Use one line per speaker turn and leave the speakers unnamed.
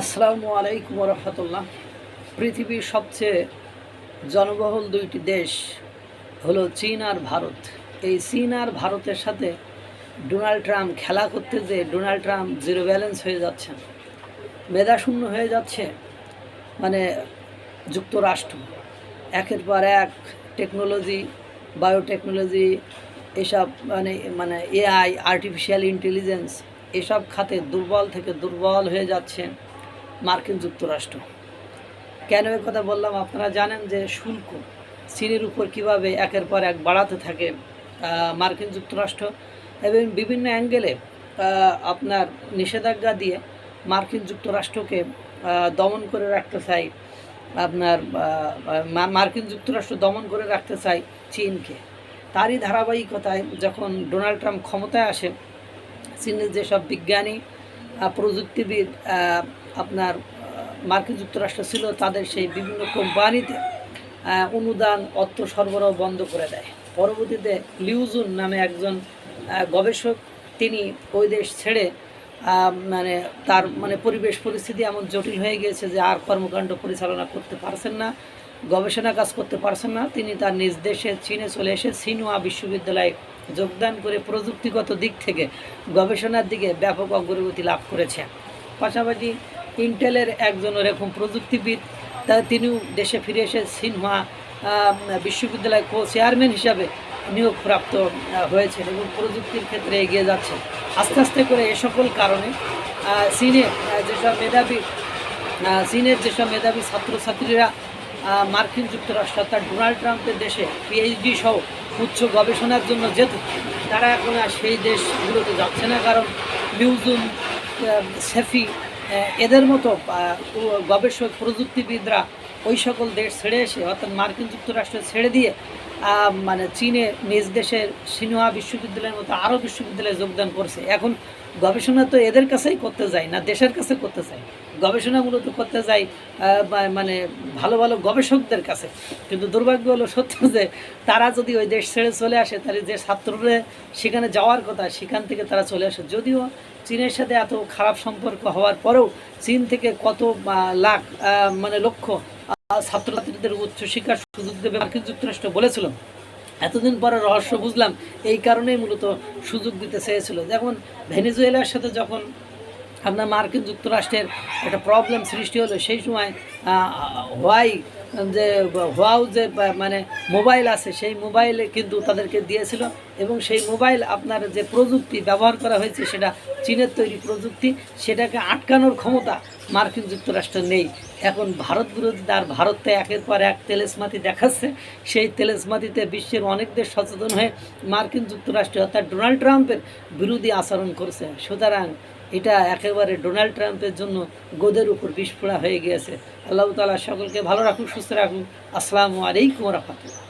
আসসালামু আলাইকুম রহমতুল্লাহ। পৃথিবীর সবচেয়ে জনবহুল দুইটি দেশ হলো চীন আর ভারত। এই চীন আর ভারতের সাথে ডোনাল্ড ট্রাম্প খেলা করতে যে ডোনাল্ড ট্রাম্প জিরো ব্যালেন্স হয়ে যাচ্ছে মেধাশূন্য হয়ে যাচ্ছে মানে যুক্তরাষ্ট্র। একের পর এক টেকনোলজি, বায়োটেকনোলজি, এসব মানে মানে এআই আর্টিফিশিয়াল ইন্টেলিজেন্স এসব খাতে দুর্বল থেকে দুর্বল হয়ে যাচ্ছে মার্কিন যুক্তরাষ্ট্র। কেন এ কথা বললাম? আপনারা জানেন যে শুল্ক চীনের উপর কীভাবে একের পর এক বাড়াতে থাকে মার্কিন যুক্তরাষ্ট্র এবং বিভিন্ন অ্যাঙ্গেলে আপনার নিষেধাজ্ঞা দিয়ে মার্কিন যুক্তরাষ্ট্রকে দমন করে রাখতে চাই, আপনার মার্কিন যুক্তরাষ্ট্র দমন করে রাখতে চাই চীনকে। তারই ধারাবাহিকতায় যখন ডোনাল্ড ট্রাম্প ক্ষমতায় আসে, চীনের যেসব বিজ্ঞানী প্রযুক্তিবিদ আপনার মার্কিন যুক্তরাষ্ট্র ছিল, তাদের সেই বিভিন্ন কোম্পানিতে অনুদান, অর্থ সরবরাহ বন্ধ করে দেয়। পরবর্তীতে লিউজুন নামে একজন গবেষক, তিনি ওই দেশ ছেড়ে মানে তার মানে পরিবেশ পরিস্থিতি এমন জটিল হয়ে গিয়েছে যে আর কর্মকাণ্ড পরিচালনা করতে পারছেন না, গবেষণা কাজ করতে পারছেন না। তিনি তার নিজ দেশে, চীনে চলে এসে সিনহোয়া বিশ্ববিদ্যালয়ে যোগদান করে প্রযুক্তিগত দিক থেকে গবেষণার দিকে ব্যাপক অগ্রগতি লাভ করেছে। পাশাপাশি ইন্টেলের একজন এরকম প্রযুক্তিবিদ তা তিনিও দেশে ফিরে এসে সিনহা বিশ্ববিদ্যালয় কো চেয়ারম্যান হিসাবে নিয়োগপ্রাপ্ত আহ, হয়েছেন এবং প্রযুক্তির ক্ষেত্রে এগিয়ে যাচ্ছে আস্তে আস্তে করে এ সকল কারণে চীনে যেসব মেধাবী চীনের যেসব মেধাবী ছাত্রছাত্রীরা মার্কিন যুক্তরাষ্ট্র অর্থাৎ ডোনাল্ড ট্রাম্পের দেশে পিএইচডি সহ উচ্চ গবেষণার জন্য যেত তারা এখন আর সেই দেশগুলোতে যাচ্ছে না, কারণ মিউজুম সেফি এদের মতো গবেষক প্রযুক্তিবিদরা ওই সকল দেশ ছেড়ে এসে, অর্থাৎ মার্কিন যুক্তরাষ্ট্র ছেড়ে দিয়ে মানে চীনে নিজ দেশের সিনহা বিশ্ববিদ্যালয়ের মতো আরও বিশ্ববিদ্যালয়ে যোগদান করছে। এখন গবেষণা তো এদের কাছেই করতে যায় না দেশের কাছে করতে চাই গবেষণা মূলত করতে যাই মানে ভালো ভালো গবেষকদের কাছে। কিন্তু দুর্ভাগ্য হলো সত্য যে তারা যদি ওই দেশ ছেড়ে চলে আসে তাহলে যে ছাত্ররা সেখানে যাওয়ার কথা সেখান থেকে তারা চলে আসে। যদিও চীনের সাথে এত খারাপ সম্পর্ক হওয়ার পরেও চীন থেকে কত লাখ মানে লক্ষ আহ, ছাত্রছাত্রীদের উচ্চশিক্ষার সুযোগ দেবে মার্কিন যুক্তরাষ্ট্র বলেছিল। এতদিন পরে রহস্য বুঝলাম, এই কারণেই মূলত সুযোগ দিতে চেয়েছিল। যেমন ভেনিজুয়েলার সাথে যখন আপনার মার্কিন যুক্তরাষ্ট্রের একটা প্রবলেম সৃষ্টি হলো, সেই সময় হোয়াই যে হোয়াও যে মানে মোবাইল আছে, সেই মোবাইলে কিন্তু তাদেরকে দিয়েছিল এবং সেই মোবাইল আপনার যে প্রযুক্তি ব্যবহার করা হয়েছে, সেটা চীনের তৈরি প্রযুক্তি, সেটাকে আটকানোর ক্ষমতা মার্কিন যুক্তরাষ্ট্র নেই। এখন ভারত বিরোধী আর ভারতে একের পর এক তেলেসমাতি দেখাচ্ছে। সেই তেলেসমাতিতে বিশ্বের অনেক দেশ সচেতন হয়ে মার্কিন যুক্তরাষ্ট্র অর্থাৎ ডোনাল্ড ট্রাম্পের বিরোধী আচরণ করছে। সুতরাং এটা একেবারে ডোনাল্ড ট্রাম্পের জন্য গোদের উপর বিস্ফোরা হয়ে গিয়েছে। আল্লাহ তালা সকলকে ভালো রাখুন সুস্থ রাখুন আসসালামু আলাইকুম রহমতুল্লাহ।